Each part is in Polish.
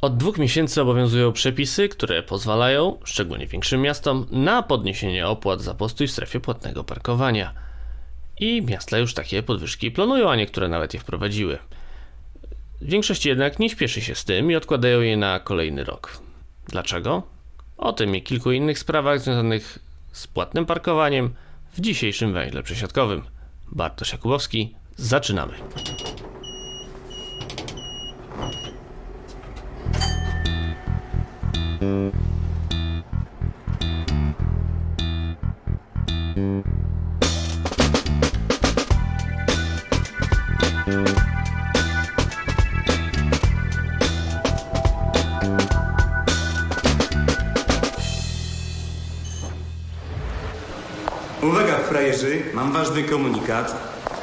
Od dwóch miesięcy obowiązują przepisy, które pozwalają, szczególnie większym miastom, na podniesienie opłat za postój w strefie płatnego parkowania. I miasta już takie podwyżki planują, a niektóre nawet je wprowadziły. Większość jednak nie śpieszy się z tym i odkładają je na kolejny rok. Dlaczego? O tym i kilku innych sprawach związanych z płatnym parkowaniem w dzisiejszym węźle przesiadkowym. Bartosz Jakubowski, zaczynamy. Uwaga, frajerzy, mam ważny komunikat.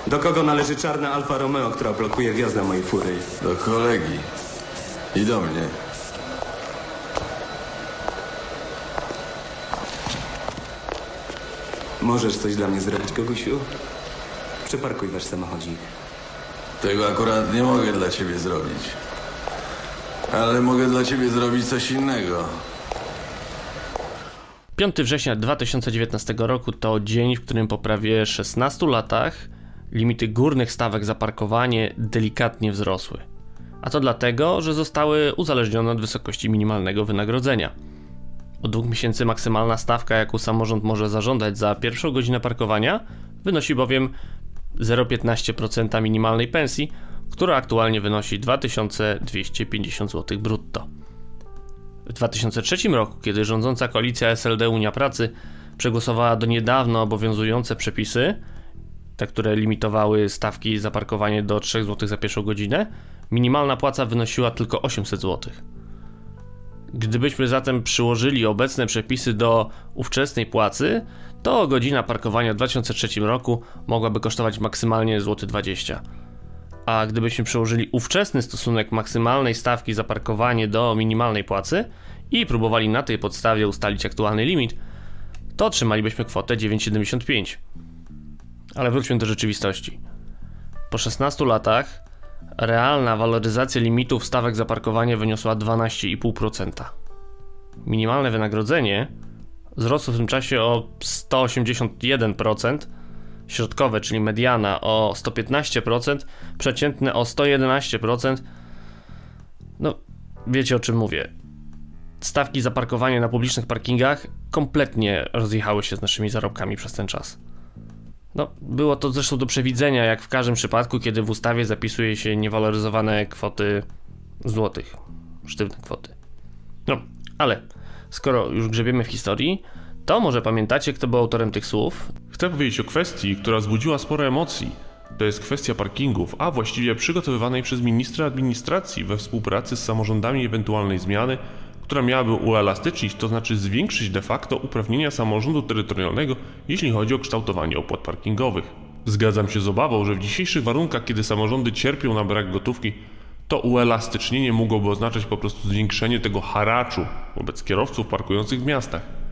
Do kogo należy czarna Alfa Romeo, która blokuje wjazd na mojej fury? Do kolegi. I do mnie. Możesz coś dla mnie zrobić, Gogusiu? Przeparkuj wasz samochodzik. Tego akurat nie mogę dla ciebie zrobić. Ale mogę dla ciebie zrobić coś innego. 5 września 2019 roku to dzień, w którym po prawie 16 latach limity górnych stawek za parkowanie delikatnie wzrosły. A to dlatego, że zostały uzależnione od wysokości minimalnego wynagrodzenia. Od dwóch miesięcy maksymalna stawka, jaką samorząd może zażądać za pierwszą godzinę parkowania, wynosi bowiem 0,15% minimalnej pensji, która aktualnie wynosi 2250 zł brutto. W 2003 roku, kiedy rządząca koalicja SLD Unia Pracy przegłosowała do niedawno obowiązujące przepisy, te, które limitowały stawki za parkowanie do 3 zł za pierwszą godzinę, minimalna płaca wynosiła tylko 800 zł. Gdybyśmy zatem przyłożyli obecne przepisy do ówczesnej płacy, to godzina parkowania w 2003 roku mogłaby kosztować maksymalnie złoty 20 a gdybyśmy przełożyli ówczesny stosunek maksymalnej stawki za parkowanie do minimalnej płacy i próbowali na tej podstawie ustalić aktualny limit, to otrzymalibyśmy kwotę 9,75. Ale wróćmy do rzeczywistości. Po 16 latach realna waloryzacja limitów stawek za parkowanie wyniosła 12,5%. Minimalne wynagrodzenie wzrosło w tym czasie o 181%, środkowe, czyli mediana o 115%, przeciętne o 111%. No, wiecie o czym mówię. Stawki za parkowanie na publicznych parkingach kompletnie rozjechały się z naszymi zarobkami przez ten czas. No, było to zresztą do przewidzenia, jak w każdym przypadku, kiedy w ustawie zapisuje się niewaloryzowane kwoty złotych, sztywne kwoty. No, ale skoro już grzebiemy w historii, to może pamiętacie, kto był autorem tych słów? Chcę powiedzieć o kwestii, która wzbudziła sporo emocji. To jest kwestia parkingów, a właściwie przygotowywanej przez ministra administracji we współpracy z samorządami ewentualnej zmiany, która miałaby uelastycznić, to znaczy zwiększyć de facto uprawnienia samorządu terytorialnego, jeśli chodzi o kształtowanie opłat parkingowych. Zgadzam się z obawą, że w dzisiejszych warunkach, kiedy samorządy cierpią na brak gotówki, to uelastycznienie mogłoby oznaczać po prostu zwiększenie tego haraczu wobec kierowców parkujących w miastach.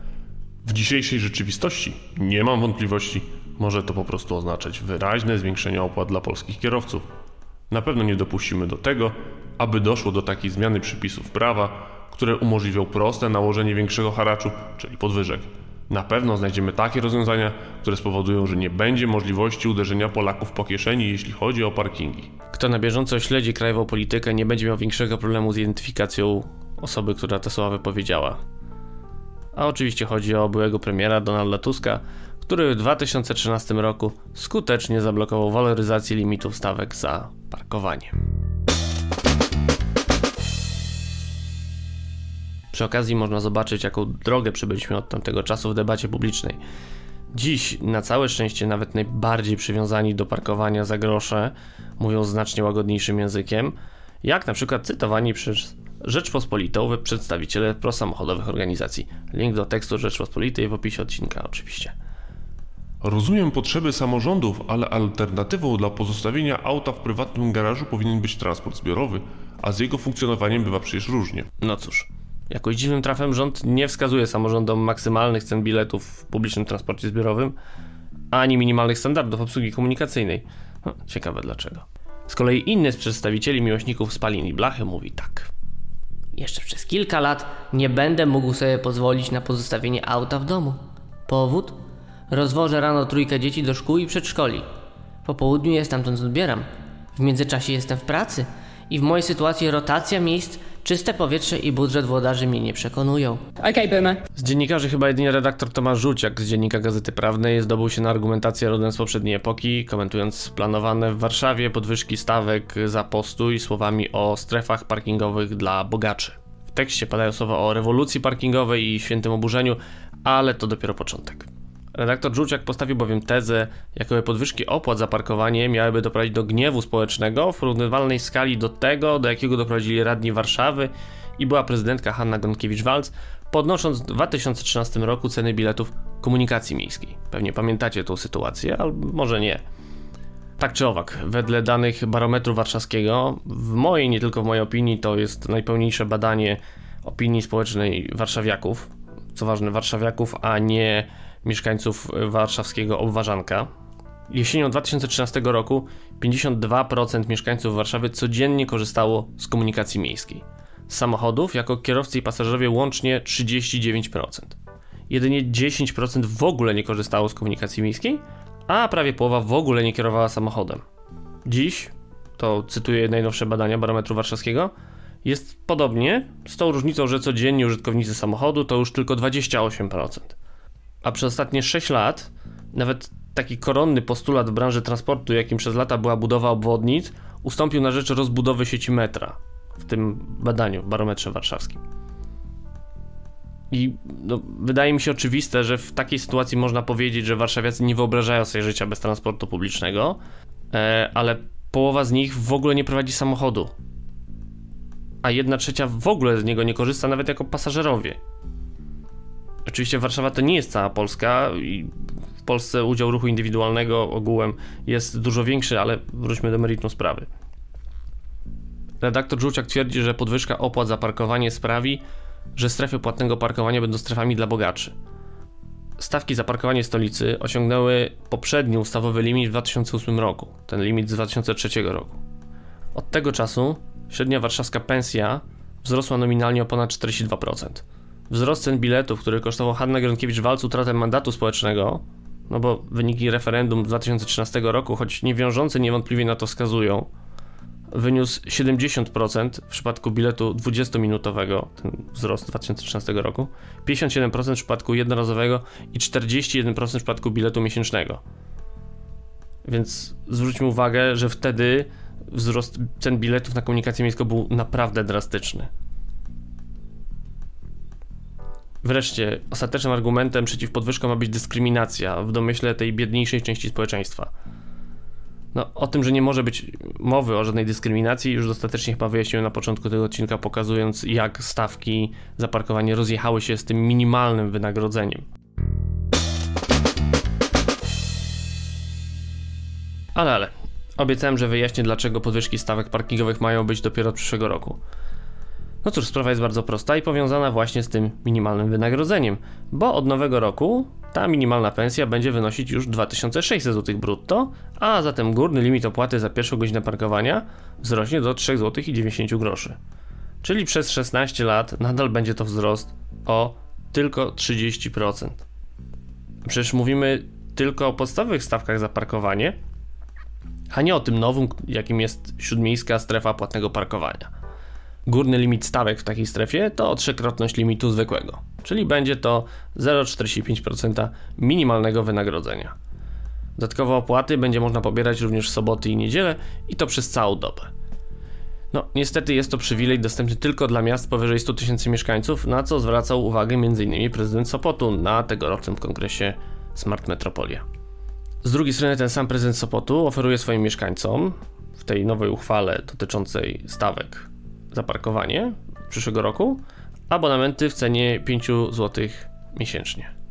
W dzisiejszej rzeczywistości, nie mam wątpliwości, może to po prostu oznaczać wyraźne zwiększenie opłat dla polskich kierowców. Na pewno nie dopuścimy do tego, aby doszło do takiej zmiany przepisów prawa, które umożliwią proste nałożenie większego haraczu, czyli podwyżek. Na pewno znajdziemy takie rozwiązania, które spowodują, że nie będzie możliwości uderzenia Polaków po kieszeni, jeśli chodzi o parkingi. Kto na bieżąco śledzi krajową politykę, nie będzie miał większego problemu z identyfikacją osoby, która te słowa wypowiedziała. A oczywiście chodzi o byłego premiera Donalda Tuska, który w 2013 roku skutecznie zablokował waloryzację limitów stawek za parkowanie. Przy okazji można zobaczyć, jaką drogę przybyliśmy od tamtego czasu w debacie publicznej. Dziś, na całe szczęście, nawet najbardziej przywiązani do parkowania za grosze mówią znacznie łagodniejszym językiem, jak na przykład cytowani przez Rzeczpospolitą przedstawiciele prosamochodowych organizacji. Link do tekstu Rzeczpospolitej w opisie odcinka, oczywiście. Rozumiem potrzeby samorządów, ale alternatywą dla pozostawienia auta w prywatnym garażu powinien być transport zbiorowy, a z jego funkcjonowaniem bywa przecież różnie. No cóż, jakoś dziwnym trafem rząd nie wskazuje samorządom maksymalnych cen biletów w publicznym transporcie zbiorowym, ani minimalnych standardów obsługi komunikacyjnej. No, ciekawe dlaczego. Z kolei inny z przedstawicieli miłośników spalin i blachy mówi tak. Jeszcze przez kilka lat nie będę mógł sobie pozwolić na pozostawienie auta w domu. Powód? Rozwożę rano trójkę dzieci do szkół i przedszkoli. Po południu je stamtąd odbieram. W międzyczasie jestem w pracy i w mojej sytuacji rotacja miejsc, czyste powietrze i budżet włodarzy mnie nie przekonują. Okay, Boomer. Z dziennikarzy chyba jedynie redaktor Tomasz Żuciak z Dziennika Gazety Prawnej zdobył się na argumentację rodem z poprzedniej epoki, komentując planowane w Warszawie podwyżki stawek za postój słowami o strefach parkingowych dla bogaczy. W tekście padają słowa o rewolucji parkingowej i świętym oburzeniu, ale to dopiero początek. Redaktor Żuciak postawił bowiem tezę, jakoby podwyżki opłat za parkowanie miałyby doprowadzić do gniewu społecznego w porównywalnej skali do tego, do jakiego doprowadzili radni Warszawy i była prezydentka Hanna Gronkiewicz-Waltz, podnosząc w 2013 roku ceny biletów komunikacji miejskiej. Pewnie pamiętacie tą sytuację, albo może nie. Tak czy owak, wedle danych barometru warszawskiego, w mojej, nie tylko w mojej opinii, to jest najpełniejsze badanie opinii społecznej warszawiaków, co ważne, warszawiaków, a nie mieszkańców warszawskiego obwarzanka. Jesienią 2013 roku 52% mieszkańców Warszawy codziennie korzystało z komunikacji miejskiej. Z samochodów jako kierowcy i pasażerowie łącznie 39%. Jedynie 10% w ogóle nie korzystało z komunikacji miejskiej, a prawie połowa w ogóle nie kierowała samochodem. Dziś, to cytuję najnowsze badania barometru warszawskiego, jest podobnie, z tą różnicą, że codziennie użytkownicy samochodu to już tylko 28%. A przez ostatnie 6 lat nawet taki koronny postulat w branży transportu, jakim przez lata była budowa obwodnic, ustąpił na rzecz rozbudowy sieci metra w tym badaniu, w barometrze warszawskim. I no, wydaje mi się oczywiste, że w takiej sytuacji można powiedzieć, że warszawiacy nie wyobrażają sobie życia bez transportu publicznego, e, ale połowa z nich w ogóle nie prowadzi samochodu. A jedna trzecia w ogóle z niego nie korzysta, nawet jako pasażerowie. Oczywiście Warszawa to nie jest cała Polska i w Polsce udział ruchu indywidualnego ogółem jest dużo większy, ale wróćmy do meritum sprawy. Redaktor Żółciak twierdzi, że podwyżka opłat za parkowanie sprawi, że strefy płatnego parkowania będą strefami dla bogaczy. Stawki za parkowanie stolicy osiągnęły poprzedni ustawowy limit w 2008 roku, ten limit z 2003 roku. Od tego czasu średnia warszawska pensja wzrosła nominalnie o ponad 42%. Wzrost cen biletów, który kosztował Hanna Gronkiewicz-Walc utratę mandatu społecznego, no bo wyniki referendum z 2013 roku, choć nie wiążące niewątpliwie na to wskazują, wyniósł 70% w przypadku biletu 20-minutowego, ten wzrost 2013 roku, 57% w przypadku jednorazowego i 41% w przypadku biletu miesięcznego. Więc zwróćmy uwagę, że wtedy wzrost cen biletów na komunikację miejską był naprawdę drastyczny. Wreszcie, ostatecznym argumentem przeciw podwyżkom ma być dyskryminacja w domyśle tej biedniejszej części społeczeństwa. No, o tym, że nie może być mowy o żadnej dyskryminacji, już dostatecznie chyba wyjaśniłem na początku tego odcinka, pokazując, jak stawki za parkowanie rozjechały się z tym minimalnym wynagrodzeniem. Ale, ale. Obiecałem, że wyjaśnię, dlaczego podwyżki stawek parkingowych mają być dopiero od przyszłego roku. No cóż, sprawa jest bardzo prosta i powiązana właśnie z tym minimalnym wynagrodzeniem, bo od nowego roku ta minimalna pensja będzie wynosić już 2600 zł brutto, a zatem górny limit opłaty za pierwszą godzinę parkowania wzrośnie do 3 zł i 90 groszy. Czyli przez 16 lat nadal będzie to wzrost o tylko 30%. Przecież mówimy tylko o podstawowych stawkach za parkowanie, a nie o tym nowym, jakim jest śródmiejska strefa płatnego parkowania. Górny limit stawek w takiej strefie to trzykrotność limitu zwykłego, czyli będzie to 0,45% minimalnego wynagrodzenia. Dodatkowe opłaty będzie można pobierać również w soboty i niedzielę i to przez całą dobę. No, niestety jest to przywilej dostępny tylko dla miast powyżej 100 tysięcy mieszkańców, na co zwracał uwagę m.in. prezydent Sopotu na tegorocznym kongresie Smart Metropolia. Z drugiej strony ten sam prezydent Sopotu oferuje swoim mieszkańcom w tej nowej uchwale dotyczącej stawek za parkowanie przyszłego roku abonamenty w cenie 5 zł miesięcznie.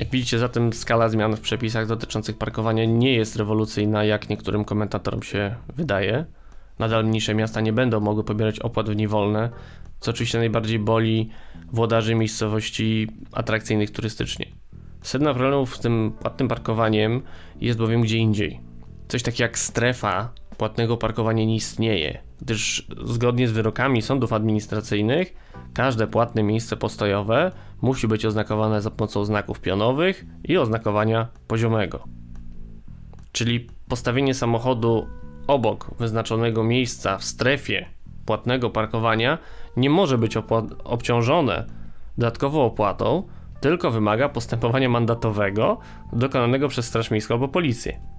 Jak widzicie, zatem skala zmian w przepisach dotyczących parkowania nie jest rewolucyjna, jak niektórym komentatorom się wydaje. Nadal mniejsze miasta nie będą mogły pobierać opłat w dni wolne, co oczywiście najbardziej boli włodarzy miejscowości atrakcyjnych turystycznie. Sedna problemów z tym płatnym parkowaniem jest bowiem gdzie indziej. Coś takiego jak strefa płatnego parkowania nie istnieje, gdyż zgodnie z wyrokami sądów administracyjnych każde płatne miejsce postojowe musi być oznakowane za pomocą znaków pionowych i oznakowania poziomego. Czyli postawienie samochodu obok wyznaczonego miejsca w strefie płatnego parkowania nie może być obciążone dodatkową opłatą, tylko wymaga postępowania mandatowego dokonanego przez Straż Miejską albo Policję.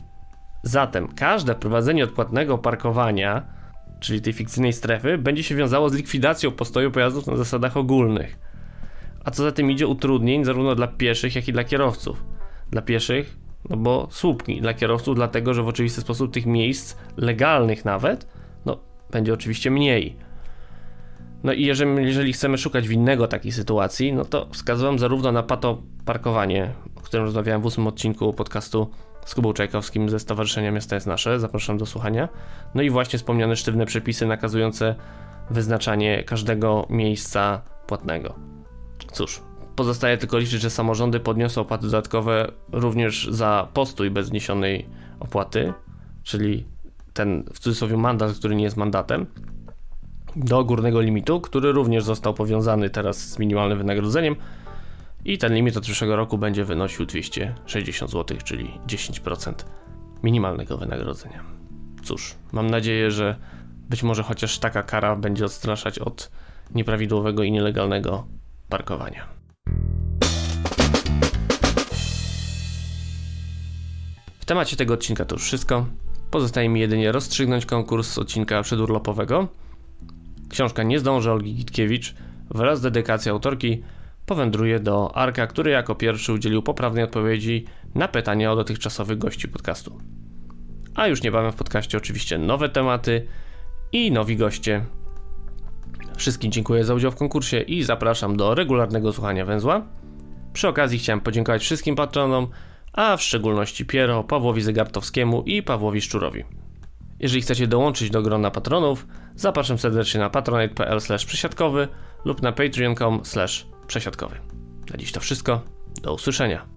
Zatem każde wprowadzenie odpłatnego parkowania, czyli tej fikcyjnej strefy, będzie się wiązało z likwidacją postoju pojazdów na zasadach ogólnych. A co za tym idzie utrudnień zarówno dla pieszych, jak i dla kierowców. Dla pieszych, no bo słupki, dla kierowców dlatego, że w oczywisty sposób tych miejsc, legalnych nawet, no będzie oczywiście mniej. No i jeżeli, jeżeli chcemy szukać winnego takiej sytuacji, no to wskazywam zarówno na pato parkowanie, o którym rozmawiałem w ósmym odcinku podcastu z Kubą Czajkowskim ze Stowarzyszenia Miasta jest Nasze, zapraszam do słuchania. No i właśnie wspomniane sztywne przepisy nakazujące wyznaczanie każdego miejsca płatnego. Cóż, pozostaje tylko liczyć, że samorządy podniosą opłaty dodatkowe również za postój bez wniesionej opłaty, czyli ten w cudzysłowie mandat, który nie jest mandatem, do górnego limitu, który również został powiązany teraz z minimalnym wynagrodzeniem i ten limit od przyszłego roku będzie wynosił 260 zł, czyli 10% minimalnego wynagrodzenia. Cóż, mam nadzieję, że być może chociaż taka kara będzie odstraszać od nieprawidłowego i nielegalnego parkowania. W temacie tego odcinka to już wszystko. Pozostaje mi jedynie rozstrzygnąć konkurs odcinka przedurlopowego. Książka Nie zdąży Olgi Gitkiewicz wraz z dedykacją autorki powędruje do Arka, który jako pierwszy udzielił poprawnej odpowiedzi na pytania o dotychczasowych gości podcastu. A już niebawem w podcaście oczywiście nowe tematy i nowi goście. Wszystkim dziękuję za udział w konkursie i zapraszam do regularnego słuchania węzła. Przy okazji chciałem podziękować wszystkim patronom, a w szczególności Piero, Pawłowi Zegartowskiemu i Pawłowi Szczurowi. Jeżeli chcecie dołączyć do grona patronów, zapraszam serdecznie na patronite.pl przesiadkowy lub na patreon.com przesiadkowy. Na dziś to wszystko. Do usłyszenia.